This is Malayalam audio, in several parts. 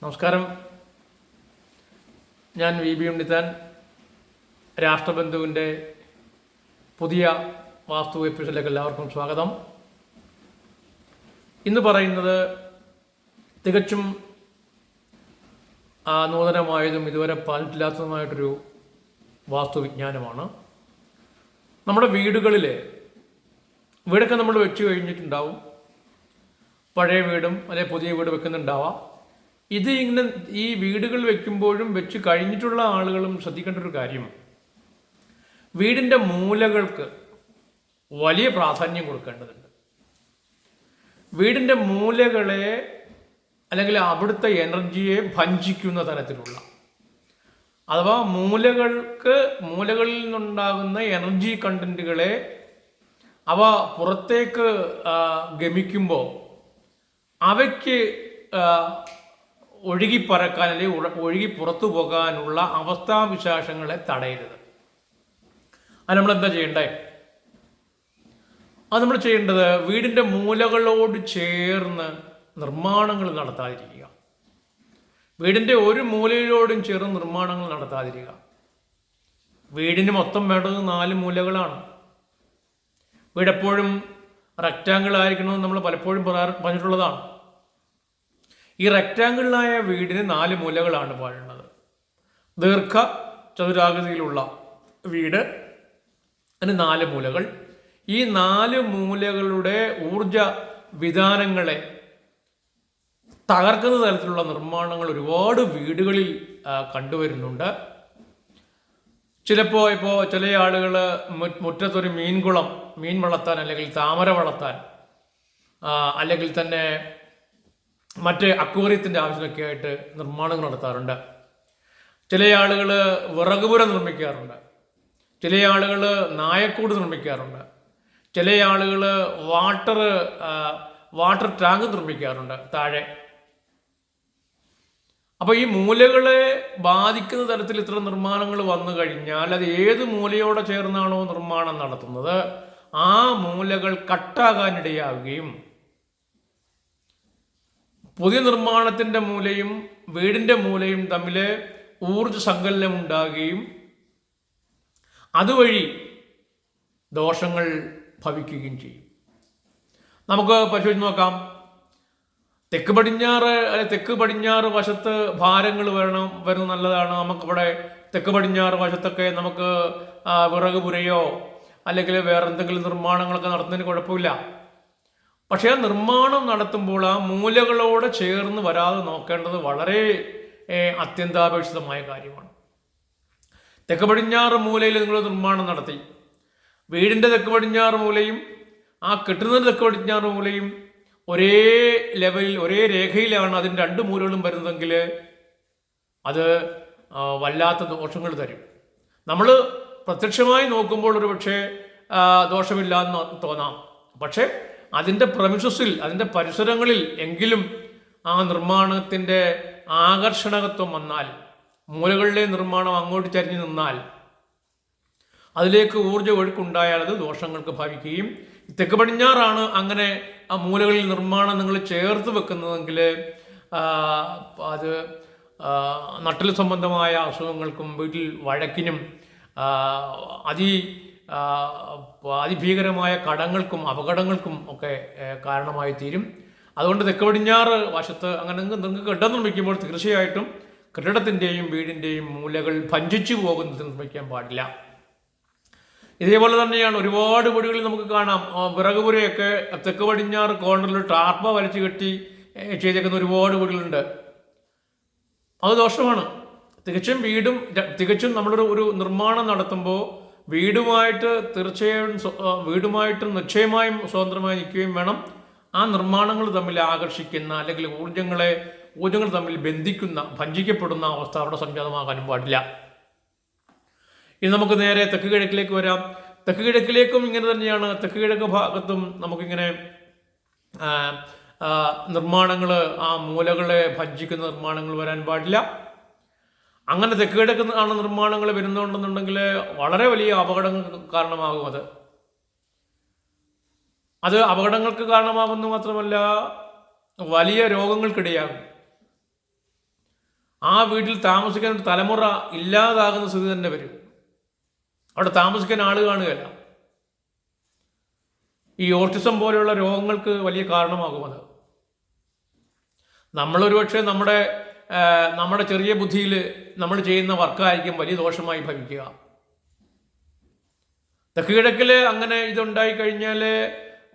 നമസ്കാരം. ഞാൻ വി ബി ഉണ്ണിത്താൻ രാഷ്ട്രബന്ധുവിന്റെ പുതിയ വാസ്തു എപ്പിസോഡിലേക്ക് എല്ലാവർക്കും സ്വാഗതം. ഇന്ന് പറയുന്നത് തികച്ചും നൂതനമായതും ഇതുവരെ പാലിട്ടില്ലാത്തതുമായിട്ടൊരു വാസ്തുവിജ്ഞാനമാണ് നമ്മുടെ വീടുകളിൽ വീടൊക്കെ നമ്മൾ വെച്ച് കഴിഞ്ഞിട്ടുണ്ടാവും. പഴയ വീടും അല്ലെങ്കിൽ പുതിയ വീട് വെക്കുന്നുണ്ടാവാം. ഇത് ഇങ്ങനെ ഈ വീടുകൾ വെക്കുമ്പോഴും വെച്ച് കഴിഞ്ഞിട്ടുള്ള ആളുകളും ശ്രദ്ധിക്കേണ്ട ഒരു കാര്യം. വീടിന്റെ മൂലകൾക്ക് വലിയ പ്രാധാന്യം കൊടുക്കേണ്ടതുണ്ട്. വീടിന്റെ മൂലകളെ അല്ലെങ്കിൽ അവിടുത്തെ എനർജിയെ ഭഞ്ചിക്കുന്ന തരത്തിലുള്ള അഥവാ മൂലകൾക്ക് മൂലകളിൽ നിന്നുണ്ടാകുന്ന എനർജി കണ്ടന്റുകളെ അവ പുറത്തേക്ക് ഗമിക്കുമ്പോൾ അവയ്ക്ക് ആ, ഒഴുകി പറക്കാൻ അല്ലെങ്കിൽ ഒഴുകി പുറത്തു പോകാനുള്ള അവസ്ഥാവിശേഷങ്ങളെ തടയരുത്. അത് നമ്മൾ എന്താ ചെയ്യണ്ടേ? അത് നമ്മൾ ചെയ്യേണ്ടത് വീടിന്റെ മൂലകളോട് ചേർന്ന് നിർമ്മാണങ്ങൾ നടത്താതിരിക്കുക. വീടിന്റെ ഒരു മൂലയിലോടും ചേർന്ന് നിർമ്മാണങ്ങൾ നടത്താതിരിക്കുക. വീടിന് മൊത്തം വേണ്ടത് നാല് മൂലകളാണ്. വീടെപ്പോഴും റെക്റ്റാങ്കിൾ ആയിരിക്കണമെന്ന് നമ്മൾ പലപ്പോഴും പറഞ്ഞിട്ടുള്ളതാണ്. ഈ റെക്റ്റാങ്കിളിലായ വീടിന് നാല് മൂലകളാണ് പാടുന്നത് ദീർഘ ചതുരാകൃതിയിലുള്ള വീട് അതിന് നാല് മൂലകൾ. ഈ നാല് മൂലകളുടെ ഊർജ വിധാനങ്ങളെ തകർക്കുന്ന തരത്തിലുള്ള നിർമ്മാണങ്ങൾ ഒരുപാട് വീടുകളിൽ കണ്ടുവരുന്നുണ്ട്. ചിലപ്പോൾ ഇപ്പോൾ ചില ആളുകൾ മുറ്റത്തൊരു മീൻകുളം മീൻ വളർത്താൻ അല്ലെങ്കിൽ താമര വളർത്താൻ അല്ലെങ്കിൽ തന്നെ മറ്റ് അക്വേറിയത്തിന്റെ ആവശ്യമൊക്കെ ആയിട്ട് നിർമ്മാണങ്ങൾ നടത്താറുണ്ട്. ചില ആളുകൾ വിറകുപുര നിർമ്മിക്കാറുണ്ട്. ചില ആളുകൾ നായക്കൂട് നിർമ്മിക്കാറുണ്ട്. ചില ആളുകൾ വാട്ടർ വാട്ടർ ടാങ്ക് നിർമ്മിക്കാറുണ്ട് താഴെ. അപ്പോൾ ഈ മൂലകളെ ബാധിക്കുന്ന തരത്തിൽ ഇത്തരം നിർമ്മാണങ്ങൾ വന്നു കഴിഞ്ഞാൽ അത് ഏത് മൂലയോടെ ചേർന്നാണോ നിർമ്മാണം നടത്തുന്നത്? ആ മൂലകൾ കട്ടാകാനിടയാവുകയും പുതിയ നിർമ്മാണത്തിന്റെ മൂലയും വീടിന്റെ മൂലയും തമ്മിൽ ഊർജ സങ്കലനം ഉണ്ടാകുകയും അതുവഴി ദോഷങ്ങൾ ഭവിക്കുകയും ചെയ്യും. നമുക്ക് പരിശോധിച്ച് നോക്കാം. തെക്ക് പടിഞ്ഞാറ് അല്ലെ തെക്ക് പടിഞ്ഞാറ് വശത്ത് ഭാരങ്ങൾ വരണം വരുന്നത് നല്ലതാണ്. നമുക്കിവിടെ തെക്ക് പടിഞ്ഞാറ് വശത്തൊക്കെ നമുക്ക് വിറക് പുരയോ അല്ലെങ്കിൽ വേറെ എന്തെങ്കിലും നിർമ്മാണങ്ങളൊക്കെ നടത്തുന്നതിന് കുഴപ്പമില്ല. പക്ഷേ ആ നിർമ്മാണം നടത്തുമ്പോൾ ആ മൂലകളോട് ചേർന്ന് വരാതെ നോക്കേണ്ടത് വളരെ അത്യന്താപേക്ഷിതമായ കാര്യമാണ്. തെക്ക് പടിഞ്ഞാറ് മൂലയിൽ നിങ്ങൾ നിർമ്മാണം നടത്തി. വീടിന്റെ തെക്ക് പടിഞ്ഞാറ് മൂലയും ആ കെട്ടുന്നതിന്റെ തെക്ക് പടിഞ്ഞാറ് മൂലയും ഒരേ ലെവലിൽ ഒരേ രേഖയിലാണ് അതിന്റെ രണ്ട് മൂലകളും വരുന്നതെങ്കിൽ അത് വല്ലാത്ത ദോഷങ്ങൾ തരും. നമ്മൾ പ്രത്യക്ഷമായി നോക്കുമ്പോൾ ഒരു പക്ഷേ ദോഷമില്ല എന്ന് തോന്നാം. പക്ഷേ അതിന്റെ പ്രമിഷസിൽ അതിന്റെ പരിസരങ്ങളിൽ എങ്കിലും ആ നിർമ്മാണത്തിന്റെ ആകർഷണകത്വം വന്നാൽ മൂലകളിലെ നിർമ്മാണം അങ്ങോട്ട് ചരിഞ്ഞു നിന്നാൽ അതിലേക്ക് ഊർജ ഒഴുക്കുണ്ടായാൽ അത് ദോഷങ്ങൾക്ക് ഭാവിക്കുകയും തെക്ക് പടിഞ്ഞാറാണ് അങ്ങനെ ആ മൂലകളിൽ നിർമ്മാണം നിങ്ങൾ ചേർത്ത് വെക്കുന്നതെങ്കിൽ അത് നട്ടിൽ സംബന്ധമായ അസുഖങ്ങൾക്കും വീട്ടിൽ വഴക്കിനും അതി അതിഭീകരമായ കടങ്ങൾക്കും അപകടങ്ങൾക്കും ഒക്കെ കാരണമായി തീരും. അതുകൊണ്ട് തെക്ക് പടിഞ്ഞാറ് വശത്ത് അങ്ങനെ നിങ്ങൾക്ക് കെട്ടം നിർമ്മിക്കുമ്പോൾ തീർച്ചയായിട്ടും കെട്ടിടത്തിന്റെയും വീടിന്റെയും മൂലകൾ ഭഞ്ചിച്ചു പോകുന്നത് നിർമ്മിക്കാൻ പാടില്ല. ഇതേപോലെ തന്നെയാണ് ഒരുപാട് വീടുകളിൽ നമുക്ക് കാണാം. വിറകുപുരയൊക്കെ തെക്ക് പടിഞ്ഞാറ് കോർണറിൽ ടാർപ്പ വലിച്ചു കെട്ടി ചെയ്തേക്കുന്ന ഒരുപാട് വീടുകളുണ്ട്. അത് ദോഷമാണ്. തികച്ചും വീടും തികച്ചും നമ്മളൊരു ഒരു നിർമ്മാണം നടത്തുമ്പോൾ വീടുമായിട്ട് തീർച്ചയായും വീടുമായിട്ട് നിശ്ചയമായും സ്വതന്ത്രമായി നിൽക്കുകയും വേണം. ആ നിർമ്മാണങ്ങൾ തമ്മിൽ ആകർഷിക്കുന്ന അല്ലെങ്കിൽ ഊർജങ്ങളെ ഊർജങ്ങൾ തമ്മിൽ ബന്ധിക്കുന്ന ഭഞ്ചിക്കപ്പെടുന്ന അവസ്ഥ അവിടെ സംജാതമാകാനും പാടില്ല. ഇനി നമുക്ക് നേരെ തെക്ക് കിഴക്കിലേക്ക് വരാം. തെക്ക് കിഴക്കിലേക്കും ഇങ്ങനെ തന്നെയാണ്. തെക്ക് കിഴക്ക് ഭാഗത്തും നമുക്കിങ്ങനെ നിർമ്മാണങ്ങൾ ആ മൂലകളെ ഭഞ്ചിക്കുന്ന നിർമ്മാണങ്ങൾ വരാൻ പാടില്ല. അങ്ങനെ തെക്ക് കിഴക്ക് ആണ് നിർമ്മാണങ്ങൾ വരുന്നുണ്ടെന്നുണ്ടെങ്കിൽ വളരെ വലിയ അപകടങ്ങൾക്ക് കാരണമാകും അത്. അത് അപകടങ്ങൾക്ക് കാരണമാകുന്നു മാത്രമല്ല വലിയ രോഗങ്ങൾക്കിടയാകും. ആ വീട്ടിൽ താമസിക്കാൻ ഒരു തലമുറ ഇല്ലാതാകുന്ന സ്ഥിതി തന്നെ വരും. അവിടെ താമസിക്കാൻ ആൾ കാണുകയല്ല. ഈ ഓട്ടിസം പോലെയുള്ള രോഗങ്ങൾക്ക് വലിയ കാരണമാകും അത്. നമ്മളൊരു പക്ഷേ നമ്മുടെ നമ്മുടെ ചെറിയ ബുദ്ധിയിൽ നമ്മൾ ചെയ്യുന്ന വർക്കായിരിക്കും വലിയ ദോഷമായി ഭവിക്കുക. തെക്ക് കിഴക്കിൽ അങ്ങനെ ഇതുണ്ടായി കഴിഞ്ഞാൽ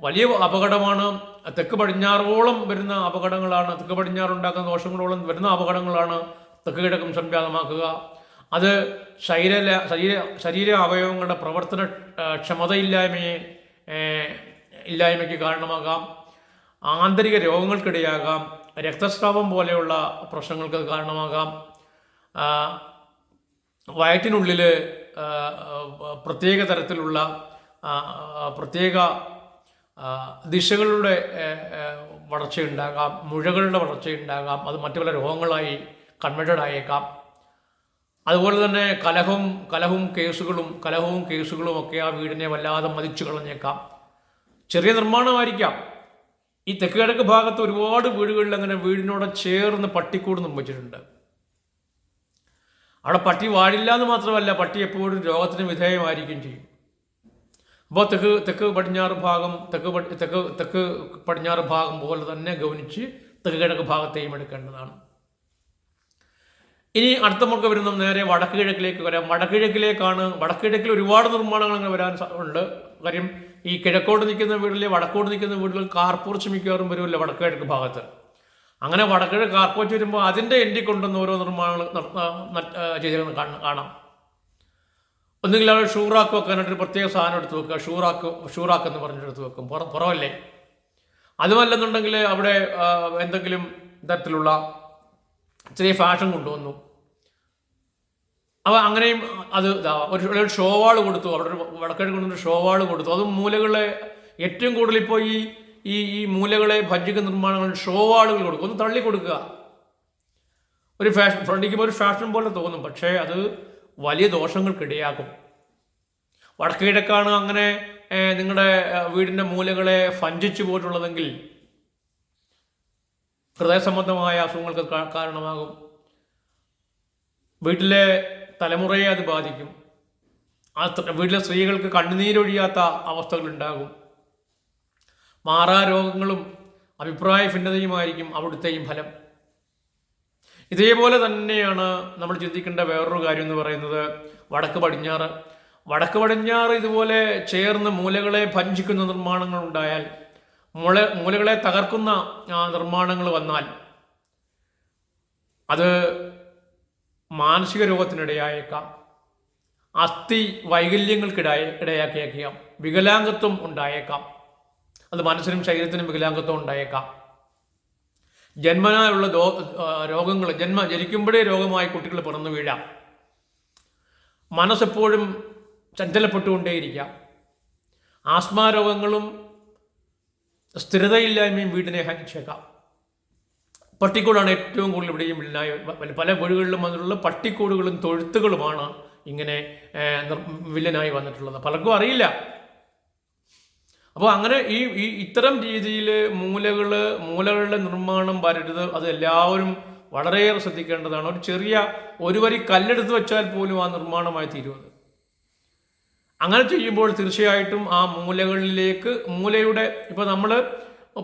വലിയ അപകടമാണ്. തെക്ക് പടിഞ്ഞാറോളം വരുന്ന അപകടങ്ങളാണ്. തെക്ക് പടിഞ്ഞാറുണ്ടാക്കുന്ന ദോഷങ്ങളോളം വരുന്ന അപകടങ്ങളാണ് തെക്ക് കിഴക്കും സംജാതമാക്കുക. അത് ശരീര ശരീര ശരീര അവയവങ്ങളുടെ പ്രവർത്തന ക്ഷമതയില്ലായ്മയെ ഇല്ലായ്മയ്ക്ക് കാരണമാകാം. ആന്തരിക രോഗങ്ങൾക്കിടയാകാം. രക്തസ്രാവം പോലെയുള്ള പ്രശ്നങ്ങൾക്ക് കാരണമാകാം. വയറ്റിനുള്ളിൽ പ്രത്യേക തരത്തിലുള്ള പ്രത്യേക ദിശകളുടെ വളർച്ചയുണ്ടാകാം മുഴകളുടെ വളർച്ചയുണ്ടാകാം അത് മറ്റു പല രോഗങ്ങളായി കൺവേർട്ടഡ് ആയേക്കാം അതുപോലെ തന്നെ കലഹവും കലഹവും കേസുകളും കലഹവും കേസുകളും ഒക്കെ ആ വീടിനെ വല്ലാതെ മതിച്ചു കളഞ്ഞേക്കാം. ചെറിയ നിർമ്മാണമായിരിക്കാം. ഈ തെക്ക് കിഴക്ക് ഭാഗത്ത് ഒരുപാട് വീടുകളിൽ അങ്ങനെ വീടിനോട് ചേർന്ന് പട്ടിക്കൂട് നിർമ്മിച്ചിട്ടുണ്ട്. അവിടെ പട്ടി വാഴില്ല എന്ന് മാത്രമല്ല പട്ടി എപ്പോഴും രോഗത്തിന് വിധേയമായിരിക്കും ചെയ്യും. അപ്പോൾ തെക്ക് തെക്ക് പടിഞ്ഞാറ് ഭാഗം തെക്ക് തെക്ക് തെക്ക് പടിഞ്ഞാറ് ഭാഗം പോലെ തന്നെ ഗവനിച്ച് തെക്ക് കിഴക്ക് ഭാഗത്തെയും എടുക്കേണ്ടതാണ്. ഇനി അടുത്ത മുറുക്ക് വരുന്ന നേരെ വടക്ക് കിഴക്കിലേക്ക് വരാം. വടക്ക് കിഴക്കിലേക്കാണ് വടക്ക് കിഴക്കിൽ ഒരുപാട് നിർമ്മാണങ്ങൾ അങ്ങനെ വരാൻ ഉണ്ട്. കാര്യം ഈ കിഴക്കോട്ട് നിൽക്കുന്ന വീട്ടിലെ വടക്കോട്ട് നിൽക്കുന്ന വീട്ടിൽ കാർപ്പൂർച്ച് മിക്കവാറും വരുമല്ലോ വടക്ക് കിഴക്ക് ഭാഗത്ത്. അങ്ങനെ വടക്കിഴ കാർപ്പൂർച്ച് വരുമ്പോൾ അതിന്റെ എൻഡിൽ കൊണ്ടുവന്ന ഓരോ നിർമ്മാണങ്ങൾ ചെയ്തിരിക്കുന്നത് കാണ- ഒന്നുകിൽ അവർ ഷൂറാക്ക് വെക്കാനായിട്ട് ഒരു പ്രത്യേക സാധനം എടുത്ത് വെക്കുക. ഷൂറാക്ക് ഷൂറാക്ക് എന്ന് പറഞ്ഞിട്ട് എടുത്ത് വെക്കും. പുറ പുറമല്ലേ അതുമല്ലെന്നുണ്ടെങ്കിൽ അവിടെ എന്തെങ്കിലും തരത്തിലുള്ള ചെറിയ ഫാഷൻ കൊണ്ടുവന്നു. അപ്പോൾ അങ്ങനെയും അത് ഇതാവാം ഒരു ഷോവാൾ കൊടുത്തു. അവിടെ ഒരു വടക്കഴി കൊണ്ടൊരു ഷോവാൾ കൊടുത്തു. അതും മൂലകളെ ഏറ്റവും കൂടുതൽ ഇപ്പോൾ ഈ ഈ ഈ മൂലകളെ ഭജ്ജിക്ക നിർമ്മാണങ്ങൾ ഷോവാളുകൾ കൊടുക്കും. ഒന്ന് തള്ളി കൊടുക്കുക. ഒരു ഫാഷൻ ഫ്രണ്ടിക്കുമ്പോൾ ഒരു ഫാഷൻ പോലെ തോന്നും. പക്ഷേ അത് വലിയ ദോഷങ്ങൾക്കിടയാക്കും. വടക്കു കിഴക്കാണ് അങ്ങനെ നിങ്ങളുടെ വീടിന്റെ മൂലകളെ ഫഞ്ചിച്ചു പോയിട്ടുള്ളതെങ്കിൽ ഹൃദയ സംബന്ധമായ അസുഖങ്ങൾക്ക് കാരണമാകും. വീട്ടിലെ തലമുറയെ അത് ബാധിക്കും. ആ വീട്ടിലെ സ്ത്രീകൾക്ക് കണ്ണുനീരൊഴിയാത്ത അവസ്ഥകളുണ്ടാകും. മാറാ രോഗങ്ങളും അഭിപ്രായ ഭിന്നതയുമായിരിക്കും അവിടുത്തെയും ഫലം. ഇതേപോലെ തന്നെയാണ് നമ്മൾ ചിന്തിക്കേണ്ട വേറൊരു കാര്യം എന്ന് പറയുന്നത് വടക്ക് പടിഞ്ഞാറ്. വടക്ക് പടിഞ്ഞാറ് ഇതുപോലെ ചേർന്ന് മൂലകളെ ഭഞ്ചിക്കുന്ന നിർമ്മാണങ്ങൾ ഉണ്ടായാൽ മൂല മൂലകളെ തകർക്കുന്ന നിർമ്മാണങ്ങൾ വന്നാൽ അത് മാനസിക രോഗത്തിനിടയായേക്കാം അസ്ഥി വൈകല്യങ്ങൾക്കിടയ ഇടയാക്കിയേക്കാം. വികലാംഗത്വം ഉണ്ടായേക്കാം. അത് മനസ്സിനും ശരീരത്തിനും വികലാംഗത്വം ഉണ്ടായേക്കാം. ജന്മനായുള്ള ദോ രോഗങ്ങൾ ജന്മ ജനിക്കുമ്പോഴേ രോഗമായി കുട്ടികൾ പിറന്നു വീഴാം. മനസ്സെപ്പോഴും ചഞ്ചലപ്പെട്ടുകൊണ്ടേയിരിക്കാം. ആസ്മാ രോഗങ്ങളും സ്ഥിരതയില്ലായ്മയും വീടിനെ ഹനിച്ചേക്കാം. പട്ടിക്കൂടാണ് ഏറ്റവും കൂടുതൽ ഇവിടെയും വില്ലനായി പല- വീടുകളിലും വന്നിട്ടുള്ള പട്ടിക്കൂടുകളും തൊഴുത്തുകളുമാണ് ഇങ്ങനെ വില്ലനായി വന്നിട്ടുള്ളത്. പലർക്കും അറിയില്ല. അപ്പോൾ അങ്ങനെ ഈ ഈ ഇത്തരം രീതിയിൽ മൂലകൾ മൂലകളുടെ നിർമ്മാണം വരരുത് അത് എല്ലാവരും വളരെയേറെ ശ്രദ്ധിക്കേണ്ടതാണ്. ഒരു ചെറിയ ഒരു വരി കല്ലെടുത്ത് വെച്ചാൽ പോലും ആ നിർമ്മാണമായി തീരുന്നത് അങ്ങനെ ചെയ്യുമ്പോൾ തീർച്ചയായിട്ടും ആ മൂലകളിലേക്ക് മൂലയുടെ ഇപ്പോൾ നമ്മൾ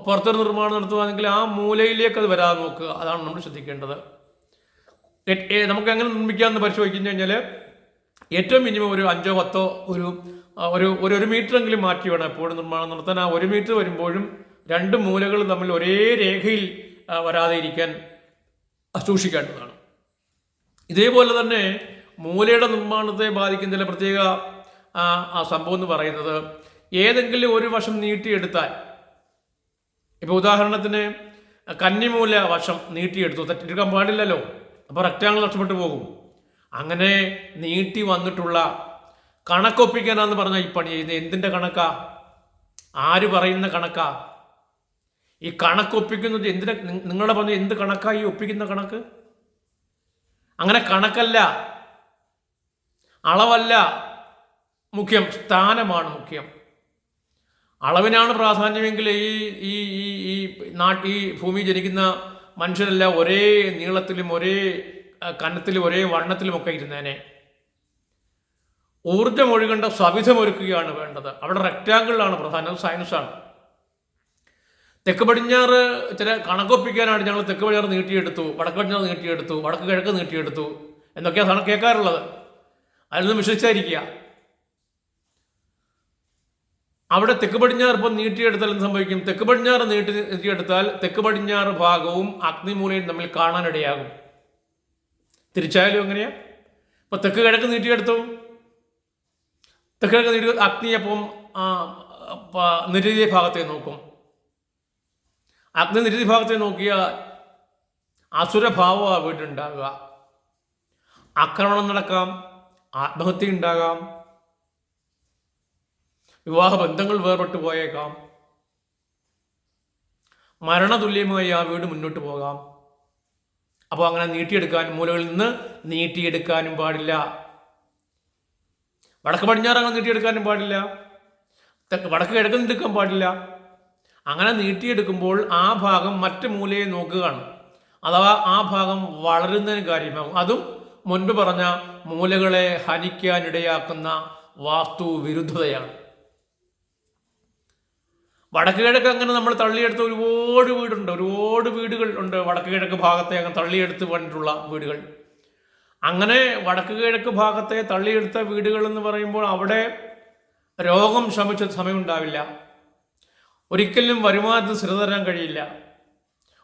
പുറത്തൊരു നിർമ്മാണം നടത്തുകയാണെങ്കിൽ ആ മൂലയിലേക്ക് അത് വരാതെ നോക്കുക. അതാണ് നമ്മൾ ശ്രദ്ധിക്കേണ്ടത്. നമുക്ക് എങ്ങനെ നിർമ്മിക്കാമെന്ന് പരിശോധിക്കുന്ന കഴിഞ്ഞാൽ ഏറ്റവും മിനിമം ഒരു അഞ്ചോ പത്തോ ഒരു ഒരു ഒരു ഒരു ഒരു മീറ്ററെങ്കിലും മാറ്റി വേണം എപ്പോഴും നിർമ്മാണം നടത്താൻ. ആ ഒരു മീറ്റർ വരുമ്പോഴും രണ്ട് മൂലകൾ തമ്മിൽ ഒരേ രേഖയിൽ വരാതെ ഇരിക്കാൻ സൂക്ഷിക്കേണ്ടതാണ്. ഇതേപോലെ തന്നെ മൂലയുടെ നിർമ്മാണത്തെ ബാധിക്കുന്ന ചില പ്രത്യേക ആ, സംഭവം എന്ന് പറയുന്നത് ഏതെങ്കിലും ഒരു വശം നീട്ടിയെടുത്താൽ ഇപ്പോൾ ഉദാഹരണത്തിന് കന്നിമൂല വശം നീട്ടിയെടുത്തു തെറ്റെടുക്കാൻ പാടില്ലല്ലോ അപ്പോൾ റെക്റ്റാങ്കിൾ നഷ്ടപ്പെട്ടു പോകും. അങ്ങനെ നീട്ടി വന്നിട്ടുള്ള കണക്കൊപ്പിക്കാനാന്ന് പറഞ്ഞാൽ ഈ പണി ചെയ്യുന്നത് എന്തിന്റെ കണക്കാ? ആര് പറയുന്ന കണക്കാ? ഈ കണക്കൊപ്പിക്കുന്നത് എന്തിനെ നിങ്ങളെ പറഞ്ഞ എന്ത് കണക്കാ ഈ ഒപ്പിക്കുന്ന കണക്ക്? അങ്ങനെ കണക്കല്ല അളവല്ല മുഖ്യം സ്ഥാനമാണ് മുഖ്യം. അളവിനാണ് പ്രാധാന്യമെങ്കിൽ ഈ ഈ ഈ ഈ നാട്ട് ഈ ഭൂമി ജനിക്കുന്ന മനുഷ്യരെല്ലാം ഒരേ നീളത്തിലും ഒരേ കനത്തിലും ഒരേ വണ്ണത്തിലുമൊക്കെ ഇരുന്നേനെ. ഊർജം ഒഴുകേണ്ട സവിധമൊരുക്കുകയാണ് വേണ്ടത്. അവിടെ റെക്റ്റാങ്കിളാണ് പ്രധാനം സയൻസാണ് തെക്ക് പടിഞ്ഞാറ് ചില കണക്കൊപ്പിക്കാനാണ് ഞങ്ങൾ തെക്ക് പടിഞ്ഞാറ് നീട്ടിയെടുത്തു വടക്ക് പടിഞ്ഞാറ് നീട്ടിയെടുത്തു വടക്ക് കിഴക്ക് നീട്ടിയെടുത്തു എന്നൊക്കെയാണ് കേൾക്കാറുള്ളത്. അതിൽ നിന്ന് വിശ്വസിച്ചായിരിക്കുക. അവിടെ തെക്ക് പടിഞ്ഞാറ് ഇപ്പം നീട്ടിയെടുത്താൽ എന്ത് സംഭവിക്കും? തെക്ക് പടിഞ്ഞാറ് നീട്ടി നീട്ടിയെടുത്താൽ തെക്ക് പടിഞ്ഞാറ് ഭാഗവും അഗ്നിമൂലയും തമ്മിൽ കാണാനിടയാകും. തിരിച്ചായാലും എങ്ങനെയാ? ഇപ്പൊ തെക്ക് കിഴക്ക് നീട്ടിയെടുത്തു. തെക്ക് കിഴക്ക് നീട്ടി അഗ്നി അപ്പം നിരതി ഭാഗത്തെ നോക്കും. അഗ്നി നിരതി ഭാഗത്തെ നോക്കിയാൽ അസുരഭാവ വീട്ടിലുണ്ടാകുക. ആക്രമണം നടക്കാം. ആത്മഹത്യ ഉണ്ടാകാം. വിവാഹ ബന്ധങ്ങൾ വേർപെട്ടു പോയേക്കാം. മരണതുല്യമായി ആ വീട് മുന്നോട്ട് പോകാം. അപ്പോൾ അങ്ങനെ നീട്ടിയെടുക്കാനും മൂലകളിൽ നിന്ന് നീട്ടിയെടുക്കാനും പാടില്ല. വടക്ക് പടിഞ്ഞാറ് അങ്ങനെ നീട്ടിയെടുക്കാനും പാടില്ല. വടക്ക് കിഴക്ക് നീട്ടിക്കാൻ പാടില്ല. അങ്ങനെ നീട്ടിയെടുക്കുമ്പോൾ ആ ഭാഗം മറ്റു മൂലയെ നോക്കുകയാണ്. അഥവാ ആ ഭാഗം വളരുന്നതിന് കാര്യമാകും അതും മുൻപ് പറഞ്ഞ മൂലകളെ ഹനിക്കാനിടയാക്കുന്ന വാസ്തു വിരുദ്ധതയാണ് വടക്ക് കിഴക്ക് അങ്ങനെ നമ്മൾ തള്ളിയെടുത്ത ഒരുപാട് വീടുണ്ട് ഒരുപാട് വീടുകൾ ഉണ്ട്. വടക്ക് കിഴക്ക് ഭാഗത്തെ അങ്ങ് തള്ളിയെടുത്ത് പണിട്ടുള്ള വീടുകൾ. അങ്ങനെ വടക്ക് കിഴക്ക് ഭാഗത്തെ തള്ളിയെടുത്ത വീടുകൾ എന്ന് പറയുമ്പോൾ അവിടെ രോഗം ശമിച്ച സമയമുണ്ടാവില്ല. ഒരിക്കലും വരുമാനത്തിന് സ്ഥിര തരാൻ കഴിയില്ല.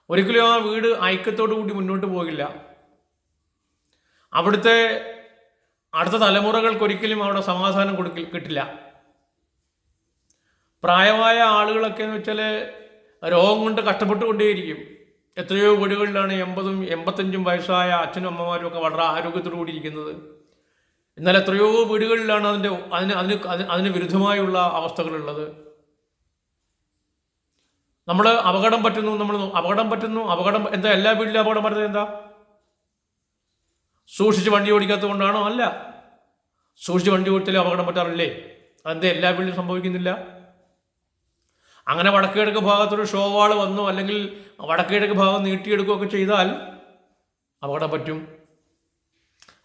ഒരിക്കലും ആ വീട് ഐക്യത്തോടു കൂടി മുന്നോട്ട് പോകില്ല. അവിടുത്തെ അടുത്ത തലമുറകൾക്ക് ഒരിക്കലും അവിടെ സമാധാനം കൊടുക്കില്ല കിട്ടില്ല. പ്രായമായ ആളുകളൊക്കെ എന്ന് വെച്ചാൽ രോഗം കൊണ്ട് കഷ്ടപ്പെട്ടുകൊണ്ടേയിരിക്കും. എത്രയോ വീടുകളിലാണ് എൺപതും എൺപത്തഞ്ചും വയസ്സായ അച്ഛനും അമ്മമാരും ഒക്കെ വളരെ ആരോഗ്യത്തോടു കൂടി ഇരിക്കുന്നത് എന്നാൽ എത്രയോ വീടുകളിലാണ് അതിന്റെ അതിന് അതിന് അതിന് വിരുദ്ധമായുള്ള അവസ്ഥകളുള്ളത്. നമ്മൾ അപകടം പറ്റുന്നു നമ്മൾ അപകടം പറ്റുന്നു അപകടം എന്താ എല്ലാ വീട്ടിലും അപകടം പറ്റുന്നത് എന്താ? സൂക്ഷിച്ച് വണ്ടി ഓടിക്കാത്തത് കൊണ്ടാണോ? അല്ല. സൂക്ഷിച്ച് വണ്ടി ഓടിച്ചാലും അപകടം പറ്റാറില്ലേ അതെന്താ എല്ലാ വീട്ടിലും സംഭവിക്കുന്നില്ല? അങ്ങനെ വടക്കുകിഴക്ക് ഭാഗത്തൊരു ഷോവാൾ വന്നു അല്ലെങ്കിൽ വടക്കുകിഴക്ക് ഭാഗം നീട്ടിയെടുക്കുകയൊക്കെ ചെയ്താൽ അപകടം പറ്റും.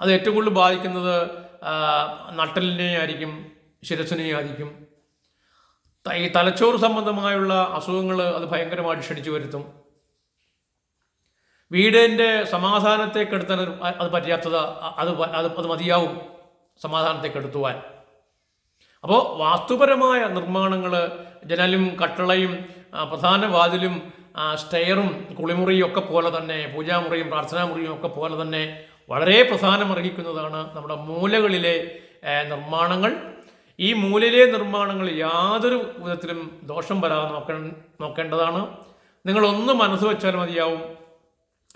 അത് ഏറ്റവും കൂടുതൽ ബാധിക്കുന്നത് നട്ടലിനെ ആയിരിക്കും ശിരസിനെ ആയിരിക്കും ഈ തലച്ചോറ് സംബന്ധമായുള്ള അസുഖങ്ങൾ അത് ഭയങ്കരമായിട്ട് ക്ഷണിച്ചു വരുത്തും. വീടിന്റെ സമാധാനത്തെ കെടുത്താൻ അത് പര്യാപ്തത അത് അത് അത് മതിയാവും സമാധാനത്തെ കെടുത്തുവാൻ അപ്പോൾ വാസ്തുപരമായ നിർമ്മാണങ്ങൾ ജനലും കട്ടളയും പ്രധാന വാതിലും സ്റ്റെയറും കുളിമുറിയും ഒക്കെ പോലെ തന്നെ പൂജാമുറിയും പ്രാർത്ഥനാമുറിയും ഒക്കെ പോലെ തന്നെ വളരെ പ്രധാനമർഹിക്കുന്നതാണ് നമ്മുടെ മൂലകളിലെ നിർമ്മാണങ്ങൾ. ഈ മൂലയിലെ നിർമ്മാണങ്ങൾ യാതൊരു വിധത്തിലും ദോഷം വരാതെ നോക്ക നോക്കേണ്ടതാണ്. നിങ്ങളൊന്ന് മനസ്സ് വെച്ചാൽ മതിയാവും.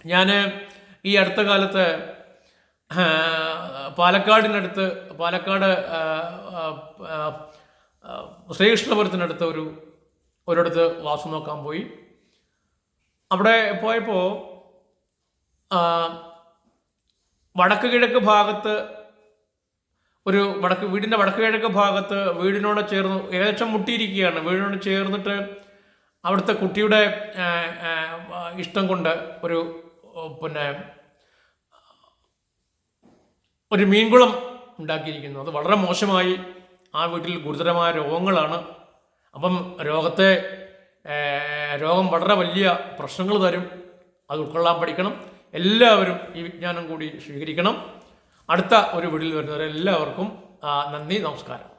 ഞാൻ ഈ അടുത്ത കാലത്ത് പാലക്കാടിനടുത്ത് പാലക്കാട് ശ്രീകൃഷ്ണപുരത്തിനടുത്ത് ഒരു ഒരിടത്ത് വാസം നോക്കാൻ പോയി. അവിടെ പോയപ്പോൾ വടക്ക് കിഴക്ക് ഭാഗത്ത് ഒരു വടക്ക് വീടിന്റെ വടക്ക് കിഴക്ക് ഭാഗത്ത് വീടിനോട് ചേർന്ന് ഏകദേശം മുട്ടിയിരിക്കുകയാണ്. വീടിനോട് ചേർന്നിട്ട് അവിടുത്തെ കുട്ടിയുടെ ഇഷ്ടം കൊണ്ട് ഒരു പിന്നെ ഒരു മീൻകുളം ഉണ്ടാക്കിയിരിക്കുന്നു. അത് വളരെ മോശമായി ആ വീട്ടിൽ ഗുരുതരമായ രോഗങ്ങളാണ്. അപ്പം രോഗത്തെ രോഗം വളരെ വലിയ പ്രശ്നങ്ങൾ തരും. അത് ഉൾക്കൊള്ളാൻ പഠിക്കണം. എല്ലാവരും ഈ വിജ്ഞാനം കൂടി സ്വീകരിക്കണം. അടുത്ത ഒരു വീട്ടിൽ വരുന്നവരെല്ലാവർക്കും എല്ലാവർക്കും നന്ദി നമസ്കാരം.